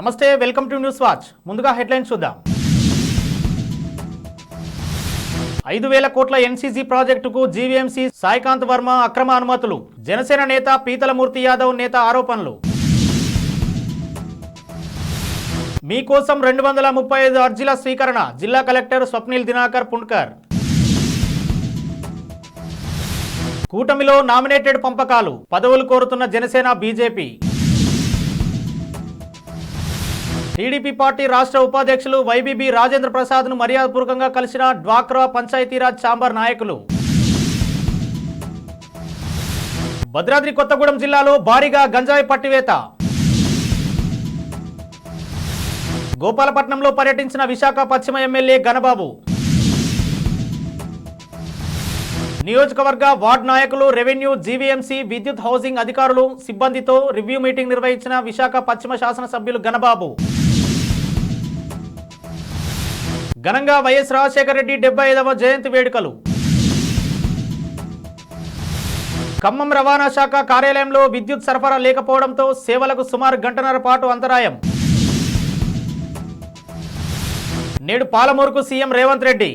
నమస్తే welcome to news watch. ముందుగా headlines చూద్దాం. ఐదు వేల కోట్ల ఎన్సీసీ ప్రాజెక్టుకు జీవీఎంసీ సాయికాంత్ వర్మ అక్రమ అనుమతులు. జనసేన నేత పీతలమూర్తి యాదవ్ నేత ఆరోపణలు. మీకోసం రెండు వందల ముప్పై ఐదు అర్జీల స్వీకరణ. జిల్లా కలెక్టర్ స్వప్నిల్ దినాకర్ పుణ్కర్. కూటమిలో నామినేటెడ్ పంపకాలు. పదవులు కోరుతున్న జనసేన బీజేపీ. టీడీపీ పార్టీ రాష్ట్ర ఉపాధ్యక్షులు వైబీబీ రాజేంద్ర ప్రసాద్ను మర్యాదపూర్వకంగా కలిసిన డ్వాక్రా పంచాయతీరాజ్ ఛాంబర్ నాయకులు. భద్రాద్రి కొత్తగూడెం జిల్లాలో భారీగా గంజాయి పట్టివేత. గోపాలపట్నంలో పర్యటించిన విశాఖ పశ్చిమ ఎమ్మెల్యే గణబాబు నియోజకవర్గ వార్డ్ నాయకులు రెవెన్యూ జీవీఎంసీ విద్యుత్ హౌసింగ్ అధికారులు సిబ్బందితో రివ్యూ మీటింగ్ నిర్వహించిన విశాఖ పశ్చిమ శాసనసభ్యులు గణబాబు ఘనంగా వైఎస్ రాజశేఖర రెడ్డి డెబ్బై ఐదవ జయంతి వేడుకలు. ఖమ్మం రవాణా శాఖ కార్యాలయంలో విద్యుత్ సరఫరా లేకపోవడంతో సేవలకు సుమారు గంటన్నర పాటు అంతరాయం. నేడు పాలమూరుకు సీఎం రేవంత్ రెడ్డి.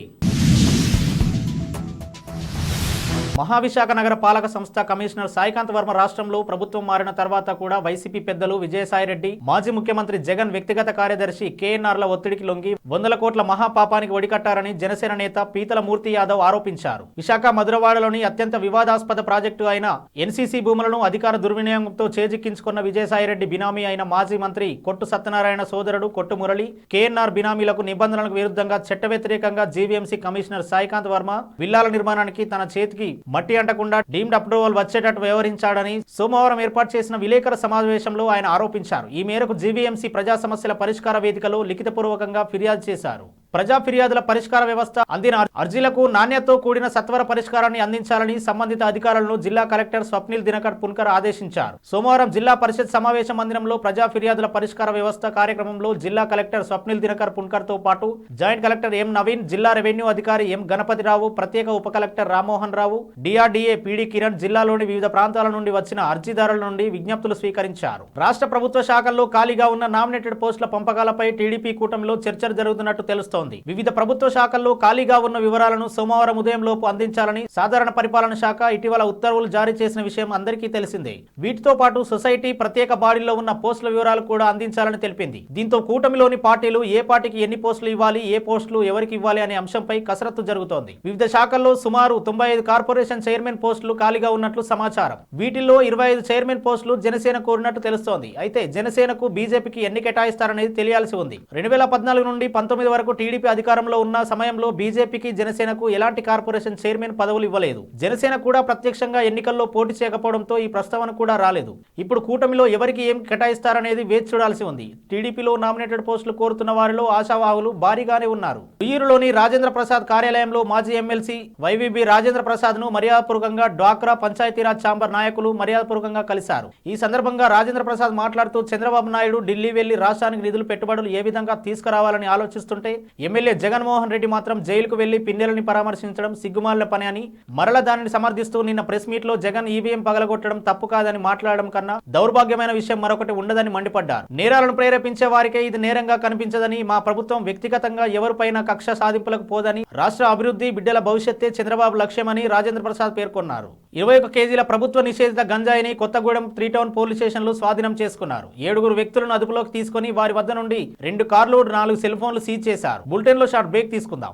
మహావిశాఖ నగర పాలక సంస్థ కమిషనర్ సాయికాంత్ వర్మ రాష్ట్రంలో ప్రభుత్వం మారిన తర్వాత కూడా వైసీపీ పెద్దలు విజయసాయిరెడ్డి మాజీ ముఖ్యమంత్రి జగన్ వ్యక్తిగత కార్యదర్శి కేఎన్ఆర్ల ఒత్తిడికి లొంగి వందల కోట్ల మహాపాపానికి ఒడికట్టారని జనసేన నేత పీతల మూర్తి యాదవ్ ఆరోపించారు. విశాఖ మధురవాడలోని అత్యంత వివాదాస్పద ప్రాజెక్టు అయిన ఎన్సీసీ భూములను అధికార దుర్వినియోగంతో చేజిక్కించుకున్న విజయసాయిరెడ్డి బినామీ అయిన మాజీ మంత్రి కొట్టు సత్యనారాయణ సోదరుడు కొట్టు మురళి కేఎన్ఆర్ బినామీలకు నిబంధనలకు విరుద్ధంగా చట్ట వ్యతిరేకంగా జీవీఎంసీ కమిషనర్ సాయికాంత్ వర్మ విల్లాల నిర్మాణానికి తన చేతికి మట్టి అంటకుండా డీమ్డ్ అప్రూవల్ వచ్చేటట్టు వ్యవహరించాడని సోమవారం ఏర్పాటు చేసిన విలేకరుల సమావేశంలో ఆయన ఆరోపించారు. ఈ మేరకు జీవీఎంసీ ప్రజా సమస్యల పరిష్కార వేదికలో లిఖితపూర్వకంగా ఫిర్యాదు చేశారు. ప్రజా ఫిర్యాదుల పరిష్కార వ్యవస్థ అందిన అర్జీలకు నాణ్యతతో కూడిన సత్వర పరిష్కారాన్ని అందించాలని సంబంధిత అధికారులను జిల్లా కలెక్టర్ స్వప్నిల్ దినకర్ పున్కర్ ఆదేశించారు. సోమవారం జిల్లా పరిషత్ సమావేశ మందిరంలో ప్రజా ఫిర్యాదుల పరిష్కార వ్యవస్థ కార్యక్రమంలో జిల్లా కలెక్టర్ స్వప్నిల్ దినకర్ పున్కర్తో పాటు జాయింట్ కలెక్టర్ ఎం నవీన్ జిల్లా రెవెన్యూ అధికారి ఎం గణపతిరావు ప్రత్యేక ఉప collector Rammohan Rao DRDA PD Kiran జిల్లాలోని వివిధ ప్రాంతాల నుండి వచ్చిన అర్జీదారుల నుండి విజ్ఞప్తులు స్వీకరించారు. రాష్ట్ర ప్రభుత్వ శాఖల్లో ఖాళీగా ఉన్న నామినేటెడ్ పోస్టుల పంపకాలపై టీడీపీ కూటమిలో చర్చలు జరుగుతున్నట్టు తెలుస్తోంది. వివిధ ప్రభుత్వ శాఖల్లో ఖాళీగా ఉన్న వివరాలను సోమవారం ఉదయం లోపు అందించాలని సాధారణ పరిపాలన శాఖ ఇటీవల ఉత్తర్వులు జారీ చేసిన విషయం అందరికీ తెలిసిందే. వీటితో పాటు సొసైటీ ప్రత్యేక బాడీల్లో ఉన్న పోస్టుల వివరాలు కూడా అందించాలని తెలిపింది. దీంతో కూటమిలోని పార్టీలు ఏ పార్టీకి ఎన్ని పోస్టులు ఇవ్వాలి ఏ పోస్టులు ఎవరికి ఇవ్వాలి అనే అంశంపై కసరత్తు జరుగుతోంది. వివిధ శాఖల్లో సుమారు తొంభై ఐదు కార్పొరేషన్ చైర్మన్ పోస్టులు ఖాళీగా ఉన్నట్లు సమాచారం. వీటిల్లో ఇరవై ఐదు చైర్మన్ పోస్టులు జనసేన కోరినట్టు తెలుస్తోంది. అయితే జనసేనకు బీజేపీకి ఎన్ని కేటాయిస్తారనేది తెలియాల్సి ఉంది. రెండు వేల పద్నాలుగు నుండి పంతొమ్మిది వరకు టీడీ టీడీపీ అధికారంలో ఉన్న సమయంలో బీజేపీకి జనసేనకు ఎలాంటి కార్పొరేషన్ చైర్మన్ పదవులు ఇవ్వలేదు. జనసేన కూడా ప్రత్యక్షంగా ఎన్నికల్లో పోటీ చేయకపోవడంతో ఈ ప్రస్తావన కూడా రాలేదు. ఇప్పుడు కూటమిలో ఎవరికి ఏం కేటాయిస్తారనేది వేచి చూడాల్సి ఉంది. టీడీపీలో నామినేటెడ్ పోస్టులు కోరుతున్న వారిలో ఆశావాహులు భారీగానే ఉన్నారు. ఉయ్యూరులోని రాజేంద్ర ప్రసాద్ కార్యాలయంలో మాజీ ఎమ్మెల్సీ వైవీబీ రాజేంద్ర ప్రసాద్ను మర్యాదపూర్వకంగా డ్వాక్రా పంచాయతీరాజ్ ఛాంబర్ నాయకులు మర్యాదపూర్వకంగా కలిశారు. ఈ సందర్భంగా రాజేంద్ర ప్రసాద్ మాట్లాడుతూ చంద్రబాబు నాయుడు ఢిల్లీ వెళ్ళి రాష్ట్రానికి నిధులు పెట్టుబడులు ఏ విధంగా తీసుకురావాలని ఆలోచిస్తుంటే ఎమ్మెల్యే జగన్మోహన్ రెడ్డి మాత్రం జైలుకు వెళ్ళి పిన్నెలని పరామర్శించడం సిగ్గుమాలిన పని అని మరల దానిని సమర్థిస్తూ నిన్న ప్రెస్ మీట్లో జగన్ ఈవీఎం పగలగొట్టడం తప్పు కాదని మాట్లాడడం కన్నా దౌర్భాగ్యమైన విషయం మరొకటి ఉండదని మండిపడ్డారు. నేరాలను ప్రేరేపించే వారికే ఇది నేరంగా కనిపించదని మా ప్రభుత్వం వ్యక్తిగతంగా ఎవరిపైన కక్ష సాధింపులకు పోదని రాష్ట్ర అభివృద్ధి బిడ్డల భవిష్యత్తే చంద్రబాబు లక్ష్యమని రాజేంద్ర ప్రసాద్ పేర్కొన్నారు. ఇరవై ఒక కేజీల ప్రభుత్వ నిషేధిత గంజాయిని కొత్తగూడెం త్రీ టౌన్ పోలీస్ స్టేషన్లో స్వాధీనం చేసుకున్నారు. ఏడుగురు వ్యక్తులను అదుపులోకి తీసుకుని వారి వద్ద నుండి రెండు కార్లు నాలుగు సెల్ ఫోన్లు సీజ్ చేశారు. బులెటిన్లో షార్ట్ బ్రేక్ తీసుకుందాం.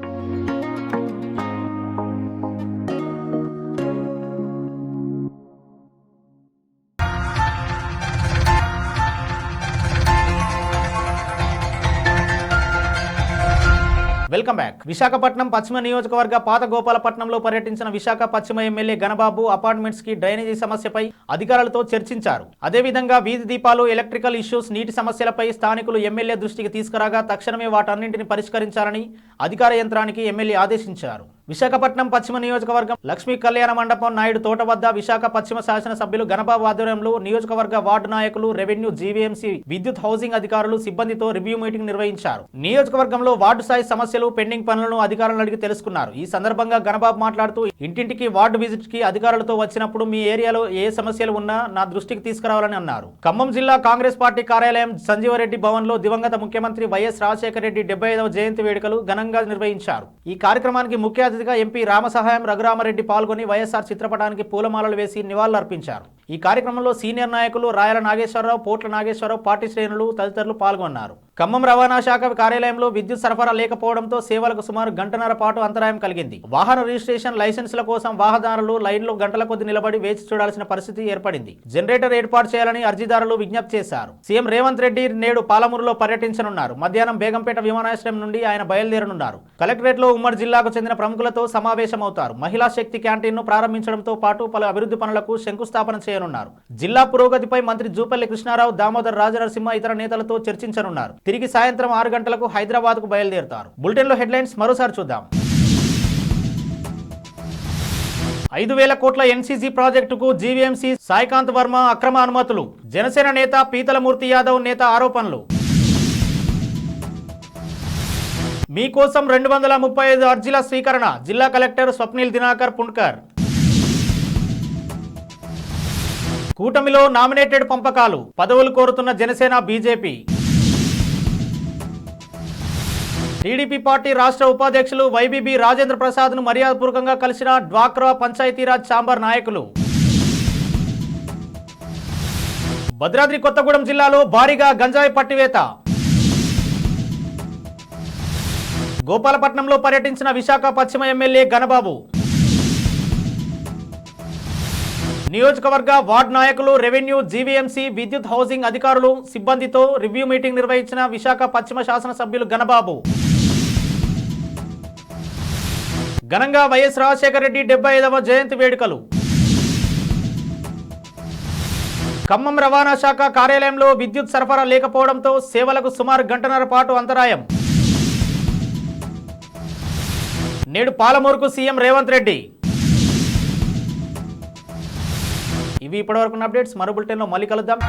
Welcome back. Visakhapatnam పశ్చిమ నియోజకవర్గ పాత గోపాలపట్నంలో పర్యటించిన విశాఖ పశ్చిమ ఎమ్మెల్యే గణబాబు అపార్ట్మెంట్స్కి డ్రైనేజీ సమస్యపై అధికారులతో చర్చించారు. అదేవిధంగా వీధి దీపాలు ఎలక్ట్రికల్ ఇష్యూస్ నీటి సమస్యలపై స్థానికులు ఎమ్మెల్యే దృష్టికి తీసుకురాగా తక్షణమే వాటన్నింటిని పరిష్కరించాలని అధికార యంత్రానికి ఎమ్మెల్యే ఆదేశించారు. విశాఖపట్నం పశ్చిమ నియోజకవర్గం లక్ష్మీ కళ్యాణ మండపం నాయుడు తోట వద్ద విశాఖ పశ్చిమ శాసనసభ్యులు గణబాబు ఆధ్వర్యంలో నియోజకవర్గ వార్డు నాయకులు రెవెన్యూ జీవీఎంసీ విద్యుత్ హౌసింగ్ అధికారులు సిబ్బందితో రివ్యూ మీటింగ్ నిర్వహించారు. నియోజకవర్గంలో వార్డు స్థాయి సమస్యలు పెండింగ్ పనులను అధికారులను అడిగి తెలుసుకున్నారు. ఈ సందర్భంగా గణబాబు మాట్లాడుతూ ఇంటింటికి వార్డు విజిట్కి అధికారులతో వచ్చినప్పుడు మీ ఏరియాలో ఏ సమస్యలు ఉన్నా నా దృష్టికి తీసుకురావాలని అన్నారు. ఖమ్మం జిల్లా కాంగ్రెస్ పార్టీ కార్యాలయం సంజీవరెడ్డి భవన్లో దివంగత ముఖ్యమంత్రి వైఎస్ రాజశేఖర రెడ్డి డెబ్బై ఐదవ జయంతి వేడుకలు ఘనంగా నిర్వహించారు. ఈ కార్యక్రమానికి ముఖ్య అతిథిగా ఎంపీ రామసహాయం రఘురామరెడ్డి పాల్గొని వైఎస్ఆర్ చిత్రపటానికి పూలమాలలు వేసి నివాళులర్పించారు. ఈ కార్యక్రమంలో సీనియర్ నాయకులు రాయల నాగేశ్వరరావు పోట్ల నాగేశ్వరరావు పార్టీ శ్రేణులు తదితరులు పాల్గొన్నారు. ఖమ్మం రవాణా శాఖ కార్యాలయంలో విద్యుత్ సరఫరా లేకపోవడంతో సేవలకు సుమారు గంటన్నర పాటు అంతరాయం కలిగింది. వాహన రిజిస్ట్రేషన్ లైసెన్సుల కోసం వాహనదారులు లైన్లో గంటల కొద్ది నిలబడి వేచి చూడాల్సిన పరిస్థితి ఏర్పడింది. జనరేటర్ ఏర్పాటు చేయాలని అర్జీదారులు విజ్ఞప్తి చేశారు. సీఎం రేవంత్ రెడ్డి నేడు పాలమూరులో పర్యటించనున్నారు. మధ్యాహ్నం బేగంపేట విమానాశ్రయం నుండి ఆయన బయలుదేరనున్నారు. కలెక్టరేట్లో ఉమ్మడి జిల్లాకు చెందిన ప్రముఖులతో సమావేశమవుతారు. మహిళా శక్తి క్యాంటీన్ను ప్రారంభించడంతో పాటు పలు అభివృద్ధి పనులకు శంకుస్థాపన చేయనున్నారు. జిల్లా పురోగతిపై మంత్రి జూపల్లి కృష్ణారావు దామోదర్ రాజనరసింహ ఇతర నేతలతో చర్చించనున్నారు. తిరిగి సాయంత్రం ఆరు గంటలకు హైదరాబాద్కు బయలుదేరుతారు. బులెటిన్లో హెడ్లైన్స్ మరోసారి చూద్దాం. ఐదు వేల కోట్ల ఎన్సీసీ ప్రాజెక్టుకు జీవీఎంసీ సాయికాంత్ వర్మ అక్రమ అనుమతులు. జనసేన నేత పీతలమూర్తి యాదవ్ నేత ఆరోపణలు. మీకోసం రెండు వందల ముప్పై ఐదు అర్జీల స్వీకరణ. జిల్లా కలెక్టర్ స్వప్నిల్ దినాకర్ పుణ్కర్. కూటమిలో నామినేటెడ్ పంపకాలు. పదవులు కోరుతున్న జనసేన బీజేపీ. టీడీపీ పార్టీ రాష్ట్ర ఉపాధ్యక్షులు వైబీబీ రాజేంద్ర ప్రసాద్ను మర్యాదపూర్వకంగా కలిసిన డ్వాక్రా పంచాయతీరాజ్ ఛాంబర్ నాయకులు. భద్రాద్రి కొత్తగూడెం జిల్లాలో భారీగా గంజాయి పట్టివేత. గోపాలపట్నంలో పర్యటించిన విశాఖ పశ్చిమ ఎమ్మెల్యే గణబాబు నియోజకవర్గ వార్డ్ నాయకులు రెవెన్యూ జీవీఎంసీ విద్యుత్ హౌసింగ్ అధికారులు సిబ్బందితో రివ్యూ మీటింగ్ నిర్వహించిన విశాఖ పశ్చిమ శాసనసభ్యులు గణబాబు ఘనంగా వైఎస్ రాజశేఖర రెడ్డి డెబ్బై ఐదవ జయంతి వేడుకలు. ఖమ్మం రవాణా శాఖ కార్యాలయంలో విద్యుత్ సరఫరా లేకపోవడంతో సేవలకు సుమారు గంటన్నర పాటు అంతరాయం. నేడు పాలమూరుకు సీఎం రేవంత్ రెడ్డి. ఇవి ఇప్పటివరకు అప్డేట్స్. మరో బులెటిన్లో మళ్ళీ కలుద్దాం.